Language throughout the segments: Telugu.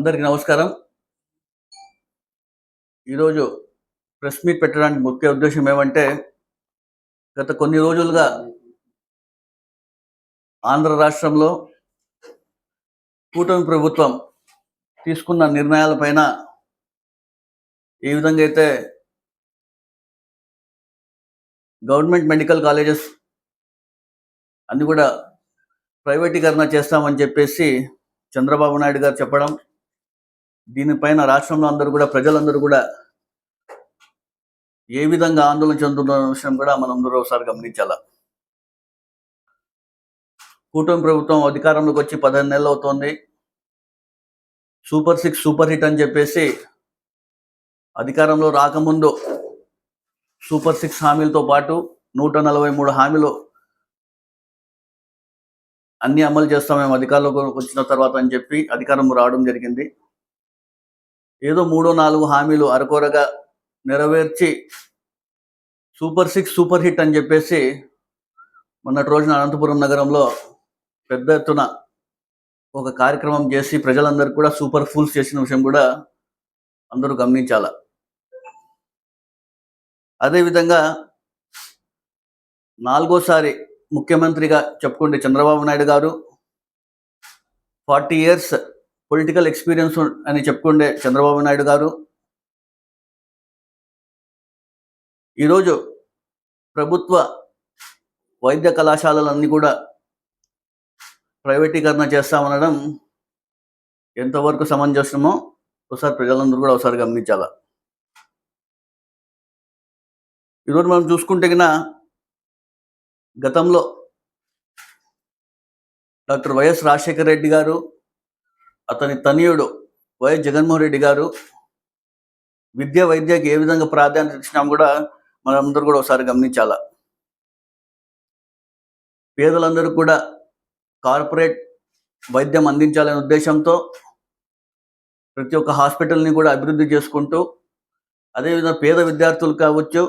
అందరికీ నమస్కారం. ఈరోజు ప్రెస్ మీట్ పెట్టడానికి ముఖ్య ఉద్దేశం ఏమంటే గత కొన్ని రోజులుగా ఆంధ్ర రాష్ట్రంలో కూటమి ప్రభుత్వం తీసుకున్న నిర్ణయాలపైన ఏ విధంగా అయితే గవర్నమెంట్ మెడికల్ కాలేజెస్ అన్ని కూడా ప్రైవేటీకరణ చేస్తామని చెప్పేసి చంద్రబాబు నాయుడు గారు చెప్పడం దీనిపైన రాష్ట్రంలో అందరూ కూడా ప్రజలందరూ కూడా ఏ విధంగా ఆందోళన చెందుతున్న విషయం కూడా మనం ఒకసారి గమనించాల? కూటమి ప్రభుత్వం అధికారంలోకి వచ్చి పదిహేను నెలలు అవుతోంది. సూపర్ సిక్స్ సూపర్ హిట్ అని చెప్పేసి అధికారంలో రాకముందు సూపర్ సిక్స్ హామీలతో పాటు నూట నలభై మూడు హామీలు అన్ని అమలు చేస్తాం మేము అధికారంలోకి వచ్చిన తర్వాత అని చెప్పి అధికారం రావడం జరిగింది. ఏదో మూడో నాలుగు హామీలు అరకొరగా నెరవేర్చి సూపర్ సిక్స్ సూపర్ హిట్ అని చెప్పేసి మొన్నటి రోజున అనంతపురం నగరంలో పెద్ద ఎత్తున ఒక కార్యక్రమం చేసి ప్రజలందరూ కూడా సూపర్ ఫుల్స్ చేసిన విషయం కూడా అందరూ గమనించాల. అదేవిధంగా నాలుగోసారి ముఖ్యమంత్రిగా చెప్పుకుంటే చంద్రబాబు నాయుడు గారు. ఫార్టీ ఇయర్స్ పొలిటికల్ ఎక్స్పీరియన్స్ అని చెప్పుకుండే చంద్రబాబు నాయుడు గారు. ఈరోజు ప్రభుత్వ వైద్య కళాశాలలన్నీ కూడా ప్రైవేటీకరణ చేస్తామనడం ఎంతవరకు సమంజసమో ఒకసారి ప్రజలందరూ కూడా ఒకసారి గమనించాల. ఈరోజు మనం చూసుకుంటే గిన గతంలో డాక్టర్ వైఎస్ రాజశేఖర రెడ్డి గారు అతని తనయుడు వైఎస్ జగన్మోహన్ రెడ్డి గారు విద్య వైద్యకి ఏ విధంగా ప్రాధాన్యత ఇచ్చినాం కూడా మనందరూ కూడా ఒకసారి గమనించాల? పేదలందరూ కూడా కార్పొరేట్ వైద్యం అందించాలనే ఉద్దేశంతో ప్రతి ఒక్క హాస్పిటల్ని కూడా అభివృద్ధి చేసుకుంటూ అదేవిధంగా పేద విద్యార్థులు కావచ్చు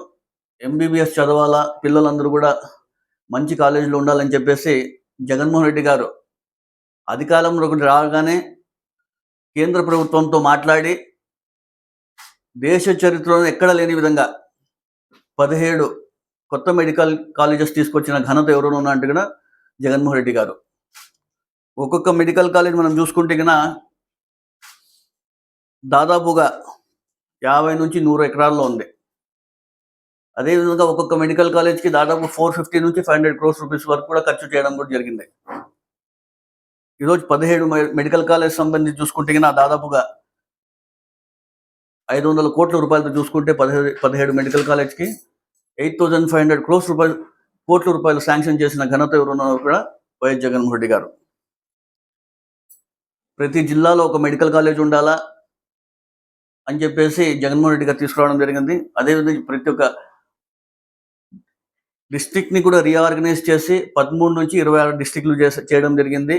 ఎంబీబీఎస్ చదవాలా పిల్లలందరూ కూడా మంచి కాలేజీలో ఉండాలని చెప్పేసి జగన్మోహన్ రెడ్డి గారు అధికారంలోకి రాగానే కేంద్ర ప్రభుత్వంతో మాట్లాడి దేశ చరిత్రలో ఎక్కడ లేని విధంగా పదిహేడు కొత్త మెడికల్ కాలేజెస్ తీసుకొచ్చిన ఘనత ఎవరు ఉన్నా అంటే కూడా జగన్మోహన్ రెడ్డి గారు. ఒక్కొక్క మెడికల్ కాలేజ్ మనం చూసుకుంటే కన్నా దాదాపుగా యాభై నుంచి నూరు ఎకరాల్లో ఉంది. అదేవిధంగా ఒక్కొక్క మెడికల్ కాలేజ్కి దాదాపు ఫోర్ ఫిఫ్టీ నుంచి ఫైవ్ హండ్రెడ్ క్రోర్స్ రూపీస్ వరకు కూడా ఖర్చు చేయడం కూడా జరిగింది. ఈరోజు పదిహేడు మెడికల్ కాలేజ్ సంబంధించి చూసుకుంటే కన్నా దాదాపుగా ఐదు వందల కోట్ల రూపాయలతో చూసుకుంటే పదిహేడు పదిహేడు మెడికల్ కాలేజ్కి eight thousand five hundred crores రూపాయలు కోట్ల రూపాయలు శాంక్షన్ చేసిన ఘనత ఎవరున్నారో కూడా వైఎస్ జగన్మోహన్ రెడ్డి గారు. ప్రతి జిల్లాలో ఒక మెడికల్ కాలేజ్ ఉండాలా అని చెప్పేసి జగన్మోహన్ రెడ్డి గారు తీసుకురావడం జరిగింది. అదేవిధంగా ప్రతి ఒక్క డిస్టిక్ని కూడా రీఆర్గనైజ్ చేసి పదమూడు నుంచి ఇరవై ఆరు డిస్టిక్లు చేస చేయడం జరిగింది.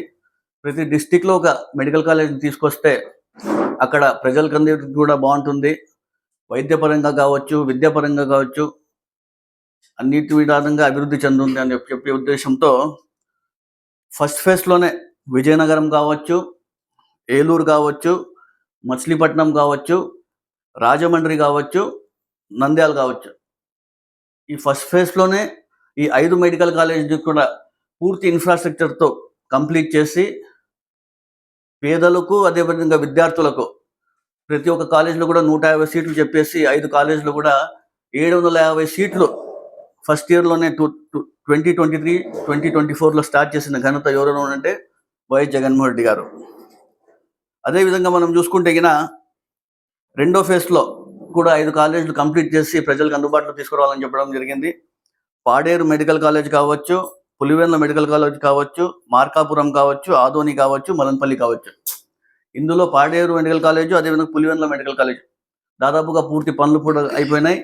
ప్రతి డిస్టిక్లో ఒక మెడికల్ కాలేజ్ తీసుకొస్తే అక్కడ ప్రజలకు అందరికీ కూడా బాగుంటుంది. వైద్యపరంగా కావచ్చు విద్యాపరంగా కావచ్చు అన్నిటి విధానంగా అభివృద్ధి చెందుతుంది అని చెప్పి- చెప్పే ఉద్దేశంతో ఫస్ట్ ఫేస్లోనే విజయనగరం కావచ్చు ఏలూరు కావచ్చు మచిలీపట్నం కావచ్చు రాజమండ్రి కావచ్చు నంద్యాల కావచ్చు. ఈ ఫస్ట్ ఫేజ్లోనే ఈ ఐదు మెడికల్ కాలేజ్ కూడా పూర్తి ఇన్ఫ్రాస్ట్రక్చర్తో కంప్లీట్ చేసి పేదలకు అదేవిధంగా విద్యార్థులకు ప్రతి ఒక్క కాలేజీలో కూడా నూట యాభై సీట్లు చెప్పేసి ఐదు కాలేజీలు కూడా ఏడు వందల యాభై సీట్లు first ఇయర్లోనే two twenty twenty three twenty twenty ఫోర్లో స్టార్ట్ చేసిన ఘనత ఎవరైనా అంటే వైఎస్ జగన్మోహన్ రెడ్డి గారు. అదేవిధంగా మనం చూసుకుంటే గిన రెండో ఫేజ్లో కూడా ఐదు కాలేజీలు కంప్లీట్ చేసి ప్రజలకు అందుబాటులో తీసుకురావాలని చెప్పడం జరిగింది. పాడేరు మెడికల్ కాలేజ్ కావచ్చు పులివెందుల మెడికల్ కాలేజ్ కావచ్చు మార్కాపురం కావచ్చు ఆదోని కావచ్చు మదనపల్లి కావచ్చు. ఇందులో పాడేరు మెడికల్ కాలేజ్ అదేవిధంగా పులివెందుల మెడికల్ కాలేజ్. దాదాపుగా పూర్తి పనులు కూడా అయిపోయినాయి.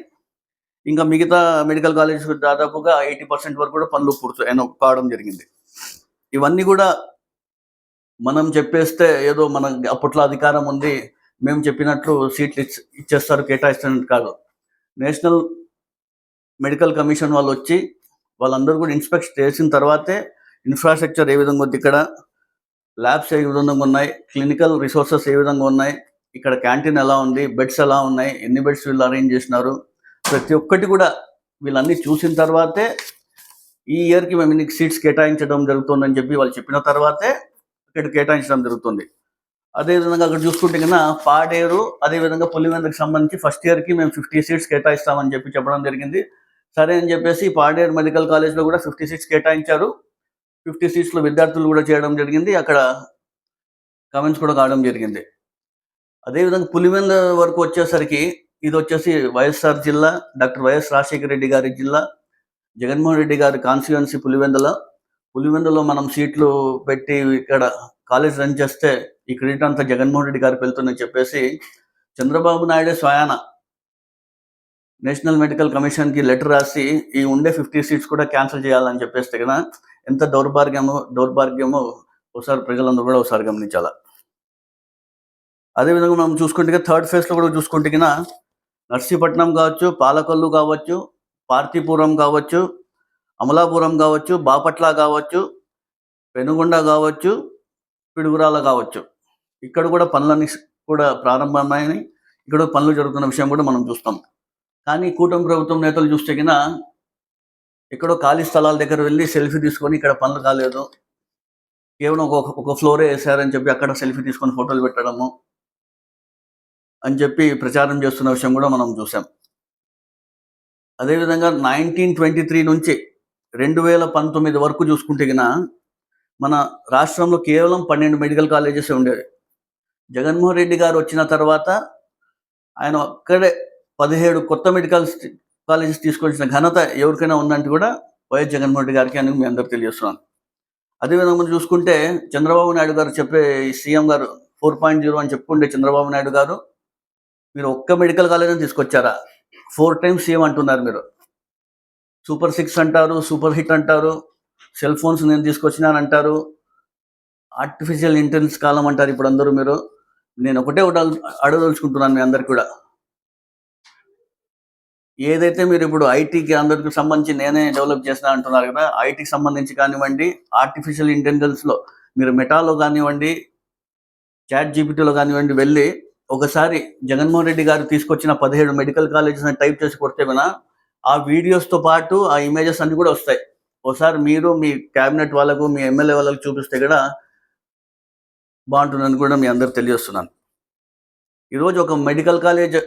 ఇంకా మిగతా మెడికల్ కాలేజ్ దాదాపుగా ఎయిటీ పర్సెంట్ వరకు కూడా పనులు పూర్తి అయిన కావడం జరిగింది. ఇవన్నీ కూడా మనం చెప్పేస్తే ఏదో మన అప్పట్లో అధికారం ఉంది మేము చెప్పినట్లు సీట్లు ఇచ్చేస్తారు కేటాయిస్తున్నట్టు కాదు. నేషనల్ మెడికల్ కమిషన్ వాళ్ళు వచ్చి వాళ్ళందరూ కూడా ఇన్స్పెక్ట్ చేసిన తర్వాతే ఇన్ఫ్రాస్ట్రక్చర్ ఏ విధంగా ఉంది ఇక్కడ? ల్యాబ్స్ ఏ విధంగా ఉన్నాయి? క్లినికల్ రిసోర్సెస్ ఏ విధంగా ఉన్నాయి? ఇక్కడ క్యాంటీన్ ఎలా ఉంది? బెడ్స్ ఎలా ఉన్నాయి? ఎన్ని బెడ్స్ వీళ్ళు అరేంజ్ చేసినారు? ప్రతి ఒక్కటి కూడా వీళ్ళన్నీ చూసిన తర్వాతే ఈ ఇయర్కి మేము ఇన్ని సీట్స్ కేటాయించడం జరుగుతుందని చెప్పి వాళ్ళు చెప్పిన తర్వాతే ఇక్కడ కేటాయించడం జరుగుతుంది. అదేవిధంగా అక్కడ చూసుకుంటే కన్నా పాడేరు అదేవిధంగా పులివెందుకు సంబంధించి ఫస్ట్ ఇయర్కి మేము ఫిఫ్టీ సీట్స్ కేటాయిస్తామని చెప్పి చెప్పడం జరిగింది. సరే అని చెప్పేసి పాడేరు మెడికల్ కాలేజ్లో కూడా ఫిఫ్టీ సీట్స్ కేటాయించారు. ఫిఫ్టీ సీట్స్లో విద్యార్థులు కూడా చేయడం జరిగింది. అక్కడ కమెంట్స్ కూడా కావడం జరిగింది. అదేవిధంగా పులివెంద వరకు వచ్చేసరికి ఇది వచ్చేసి వైఎస్ఆర్ జిల్లా డాక్టర్ వైఎస్ రాజశేఖర రెడ్డి గారి జిల్లా జగన్మోహన్ రెడ్డి గారి కాన్స్టిట్యుయెన్సీ పులివెందల. పులివెందులో మనం సీట్లు పెట్టి ఇక్కడ కాలేజ్ రన్ చేస్తే ఈ క్రెడిట్ అంతా జగన్మోహన్ రెడ్డి గారికి వెళ్తుందని చెప్పేసి చంద్రబాబు నాయుడు స్వయాన నేషనల్ మెడికల్ కమిషన్కి లెటర్ రాసి ఈ ఉండే ఫిఫ్టీ సీట్స్ కూడా క్యాన్సిల్ చేయాలని చెప్పేస్తే కదా ఎంత దౌర్భాగ్యమో దౌర్భాగ్యమో ఒకసారి ప్రజలందరూ కూడా ఒకసారి గమనించాలా? అదేవిధంగా మనం చూసుకుంటే థర్డ్ ఫేజ్లో కూడా చూసుకుంటే కన్నా నర్సీపట్నం కావచ్చు పాలకొల్లు కావచ్చు పార్తీపురం కావచ్చు అమలాపురం కావచ్చు బాపట్ల కావచ్చు పెనుగొండ కావచ్చు పిడుగురాల కావచ్చు. ఇక్కడ కూడా పనులన్నీ కూడా ప్రారంభమైనాయి ఇక్కడ పనులు జరుగుతున్న విషయం కూడా మనం చూస్తాం. కానీ కూటమి ప్రభుత్వం నేతలు చూస్తే కింద ఎక్కడో ఖాళీ స్థలాల దగ్గర వెళ్ళి సెల్ఫీ తీసుకొని ఇక్కడ పనులు కాలేదు. కేవలం ఒక ఒక ఫ్లోరే వేసారని చెప్పి అక్కడ సెల్ఫీ తీసుకొని ఫోటోలు పెట్టడము అని చెప్పి ప్రచారం చేస్తున్న విషయం కూడా మనం చూసాం అదేవిధంగా నైన్టీన్ ట్వంటీ త్రీ నుంచి రెండు వేల పంతొమ్మిది వరకు చూసుకుంటే మన రాష్ట్రంలో కేవలం పన్నెండు మెడికల్ కాలేజెస్ ఉండేవి. జగన్మోహన్ రెడ్డి గారు వచ్చిన తర్వాత ఆయన ఒక్కడే పదిహేడు కొత్త మెడికల్ కాలేజెస్ తీసుకొచ్చిన ఘనత ఎవరికైనా ఉందంటే కూడా వైఎస్ జగన్మోహన్ రెడ్డి గారికి అని మీ అందరూ తెలియజేస్తున్నాను. అదేవిధంగా మనం చూసుకుంటే చంద్రబాబు నాయుడు గారు చెప్పే సీఎం గారు ఫోర్ పాయింట్ జీరో అని చెప్పుకుంటే చంద్రబాబు నాయుడు గారు మీరు ఒక్క మెడికల్ కాలేజ్ తీసుకొచ్చారా? ఫోర్ టైమ్స్ సీఎం అంటున్నారు మీరు. సూపర్ సిక్స్ అంటారు సూపర్ హిట్ అంటారు సెల్ ఫోన్స్ నేను తీసుకొచ్చినానంటారు ఆర్టిఫిషియల్ ఇంటెలిజెన్స్ కాలం అంటారు ఇప్పుడు అందరూ మీరు. నేను ఒకటే ఒకటి అడగదలుచుకుంటున్నాను మీ అందరికి కూడా. ఏదైతే మీరు ఇప్పుడు ఐటీకి అందరికి సంబంధించి నేనే డెవలప్ చేసిన అంటున్నారు కదా ఐటీకి సంబంధించి కానివ్వండి ఆర్టిఫిషియల్ ఇంటెలిజెన్స్లో మీరు మెటాలో కానివ్వండి చాట్ జీపీటీలో కానివ్వండి వెళ్ళి ఒకసారి జగన్మోహన్ రెడ్డి గారు తీసుకొచ్చిన పదిహేడు మెడికల్ కాలేజెస్ అని టైప్ చేసి కొడితే వినా ఆ వీడియోస్తో పాటు ఆ ఇమేజెస్ అన్నీ కూడా వస్తాయి. ఒకసారి మీరు మీ క్యాబినెట్ వాళ్ళకు మీ ఎమ్మెల్యే వాళ్ళకు చూపిస్తే కూడా బాగుంటుందని కూడా మీ అందరు తెలియజేస్తున్నాను. ఈరోజు ఒక మెడికల్ కాలేజ్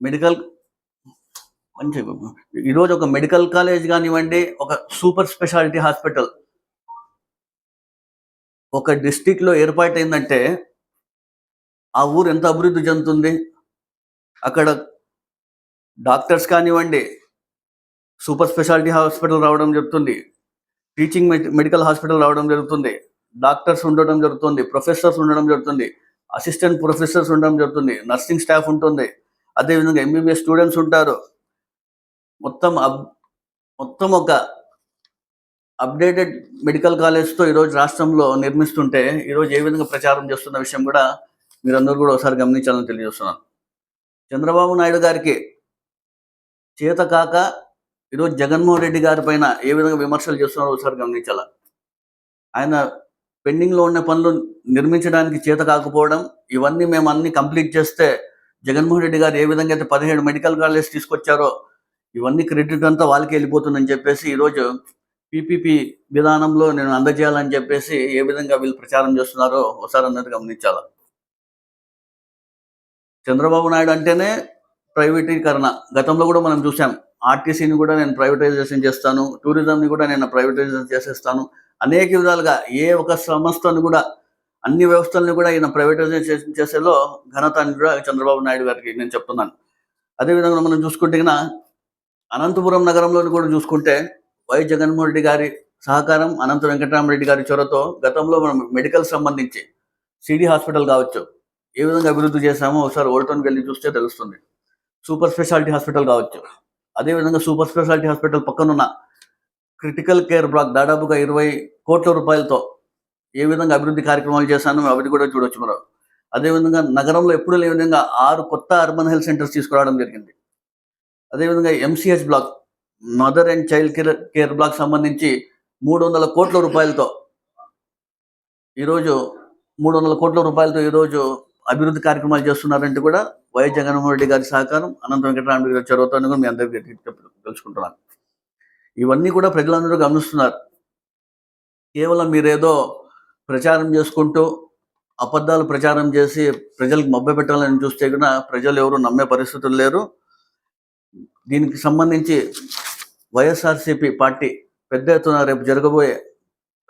మెడికల్ మంచి ఈరోజు ఒక మెడికల్ కాలేజ్ కానివ్వండి ఒక సూపర్ స్పెషాలిటీ హాస్పిటల్. ఒక డిస్టిక్లో ఏర్పాటైందంటే ఆ ఊరు ఎంత అభివృద్ధి చెందుతుంది? అక్కడ డాక్టర్స్ కానివ్వండి సూపర్ స్పెషాలిటీ హాస్పిటల్ రావడం జరుగుతుంది. టీచింగ్ మెడికల్ హాస్పిటల్ రావడం జరుగుతుంది. డాక్టర్స్ ఉండడం జరుగుతుంది ప్రొఫెసర్స్ ఉండడం జరుగుతుంది అసిస్టెంట్ ప్రొఫెసర్స్ ఉండడం జరుగుతుంది నర్సింగ్ స్టాఫ్ ఉంటుంది. అదేవిధంగా ఎంబీబీఎస్ స్టూడెంట్స్ ఉంటారు. మొత్తం అబ్ మొత్తం ఒక అప్డేటెడ్ మెడికల్ కాలేజ్తో ఈరోజు రాష్ట్రంలో నిర్మిస్తుంటే ఈరోజు ఏ విధంగా ప్రచారం చేస్తున్న విషయం కూడా మీరందరూ కూడా ఒకసారి గమనించాలని తెలియజేస్తున్నాను. చంద్రబాబు నాయుడు గారికి చేత కాక ఈరోజు జగన్మోహన్ రెడ్డి గారి పైన ఏ విధంగా విమర్శలు చేస్తున్నారో ఒకసారి గమనించాల? ఆయన పెండింగ్లో ఉన్న పనులు నిర్మించడానికి చేత కాకపోవడం ఇవన్నీ మేము అన్ని కంప్లీట్ చేస్తే జగన్మోహన్ రెడ్డి గారు ఏ విధంగా అయితే పదిహేడు మెడికల్ కాలేజ్ తీసుకొచ్చారో ఇవన్నీ క్రెడిట్ అంతా వాళ్ళకి వెళ్ళిపోతుందని చెప్పేసి ఈరోజు పీపీపీ విధానంలో నేను అందజేయాలని చెప్పేసి ఏ విధంగా వీళ్ళు ప్రచారం చేస్తున్నారో ఒకసారి అన్నది గమనించాల? చంద్రబాబు నాయుడు అంటేనే ప్రైవేటీకరణ. గతంలో కూడా మనం చూసాం. ఆర్టీసీని కూడా నేను ప్రైవేటైజేషన్ చేస్తాను. టూరిజంని కూడా నేను ప్రైవేటైజేషన్ చేసేస్తాను. అనేక విధాలుగా ఏ ఒక సంస్థను కూడా అన్ని వ్యవస్థలను కూడా ఈయన ప్రైవేటైజేషన్ చేసేలో ఘనత అని కూడా చంద్రబాబు నాయుడు గారికి నేను చెప్తున్నాను. అదేవిధంగా మనం చూసుకుంటే అనంతపురం నగరంలోని కూడా చూసుకుంటే వై జగన్మోహన్ రెడ్డి గారి సహకారం అనంత వెంకటరామరెడ్డి గారి చొరవతో గతంలో మనం మెడికల్ సంబంధించి సిడి హాస్పిటల్ కావచ్చు. ఏ విధంగా అభివృద్ధి చేశామో ఒకసారి ఓల్టోన్కి వెళ్ళి చూస్తే తెలుస్తుంది. సూపర్ స్పెషాలిటీ హాస్పిటల్ కావచ్చు. అదేవిధంగా సూపర్ స్పెషాలిటీ హాస్పిటల్ పక్కనున్న క్రిటికల్ కేర్ బ్లాక్ దాదాపుగా ఇరవై కోట్ల రూపాయలతో ఏ విధంగా అభివృద్ధి కార్యక్రమాలు చేశానో అవి కూడా చూడొచ్చు మనం. అదేవిధంగా నగరంలో ఎప్పుడు లేని విధంగా ఆరు కొత్త అర్బన్ హెల్త్ సెంటర్స్ తీసుకురావడం జరిగింది. అదేవిధంగా MCH block mother and child care care block సంబంధించి మూడు వందల కోట్ల రూపాయలతో ఈరోజు మూడు వందల కోట్ల రూపాయలతో ఈరోజు అభివృద్ధి కార్యక్రమాలు చేస్తున్నారంటే కూడా వైఎస్ జగన్మోహన్ రెడ్డి గారి సహకారం అనంత వెంకటరామరెడ్డి గారి చొరవతో కూడా మీ అందరికీ తెలుసుకుంటున్నాను. ఇవన్నీ కూడా ప్రజలందరూ గమనిస్తున్నారు. కేవలం మీరేదో ప్రచారం చేసుకుంటూ అబద్ధాలు ప్రచారం చేసి ప్రజలకు మభ్య పెట్టాలని చూస్తే కూడా ప్రజలు ఎవరు నమ్మే పరిస్థితులు లేరు. దీనికి సంబంధించి వైఎస్ఆర్సీపీ పార్టీ పెద్ద ఎత్తున రేపు జరగబోయే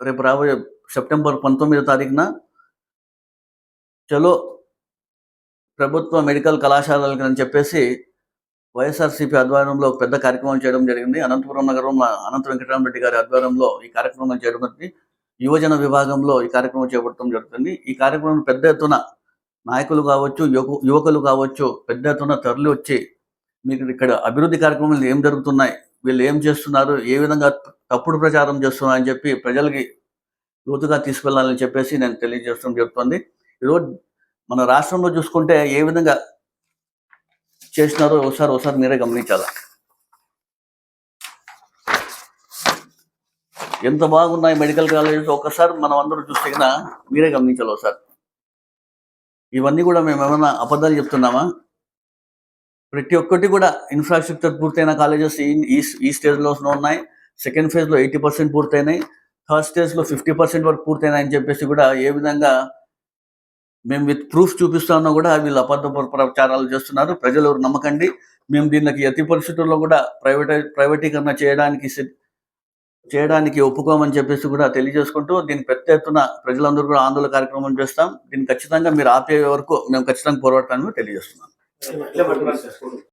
రేపు రాబోయే సెప్టెంబర్ పంతొమ్మిదో తారీఖున చలో ప్రభుత్వ మెడికల్ కళాశాలలకు అని చెప్పేసి వైఎస్ఆర్సీపీ ఆధ్వర్యంలో పెద్ద కార్యక్రమం చేయడం జరిగింది. అనంతపురం నగరంలో అనంత వెంకటరామరెడ్డి గారి ఆధ్వర్యంలో ఈ కార్యక్రమం చేయడం జరిగింది యువజన విభాగంలో ఈ కార్యక్రమం చేపట్టడం జరుగుతుంది. ఈ కార్యక్రమం పెద్ద ఎత్తున నాయకులు కావచ్చు యువకులు కావచ్చు పెద్ద ఎత్తున తరలి వచ్చి మీకు ఇక్కడ అభివృద్ధి కార్యక్రమాలు ఏం జరుగుతున్నాయి? వీళ్ళు ఏం చేస్తున్నారు? ఏ విధంగా తప్పుడు ప్రచారం చేస్తున్నారు అని చెప్పి ప్రజలకి లోతుగా తీసుకెళ్ళాలని చెప్పేసి నేను తెలియజేయడం చెప్తుంది. ఈరోజు మన రాష్ట్రంలో చూసుకుంటే ఏ విధంగా చేసినారో ఒకసారి ఒకసారి మీరే గమనించాలా? ఎంత బాగున్నాయి మెడికల్ కాలేజెస్? ఒక్కసారి మనం అందరూ చూస్తే కన్నా మీరే గమనించాలి ఒకసారి. ఇవన్నీ కూడా మేము ఏమైనా అబద్ధాలు చెప్తున్నామా? ప్రతి ఒక్కటి కూడా ఇన్ఫ్రాస్ట్రక్చర్ పూర్తయిన కాలేజెస్ ఈ ఈ- ఈ స్టేజ్లో ఉన్నాయి. సెకండ్ ఫేజ్లో ఎయిటీ పర్సెంట్ పూర్తయినాయి. థర్డ్ స్టేజ్లో ఫిఫ్టీ పర్సెంట్ వరకు పూర్తయినాయని చెప్పేసి కూడా ఏ విధంగా మేము విత్ ప్రూఫ్ చూపిస్తా కూడా వీళ్ళు అబద్ధ ప్రచారాలు చేస్తున్నారు. ప్రజలు ఎవరు నమ్మకండి. మేము దీనికి అతి పరిస్థితుల్లో కూడా ప్రైవేటై ప్రైవేటీకరణ చేయడానికి చేయడానికి ఒప్పుకోమని చెప్పేసి కూడా తెలియజేసుకుంటూ దీన్ని పెద్ద ఎత్తున ప్రజలందరూ కూడా ఆందోళన కార్యక్రమం చేస్తాం. దీన్ని ఖచ్చితంగా మీరు ఆపే వరకు మేము ఖచ్చితంగా పోరాడతామని తెలియజేస్తున్నాం. Muchas gracias.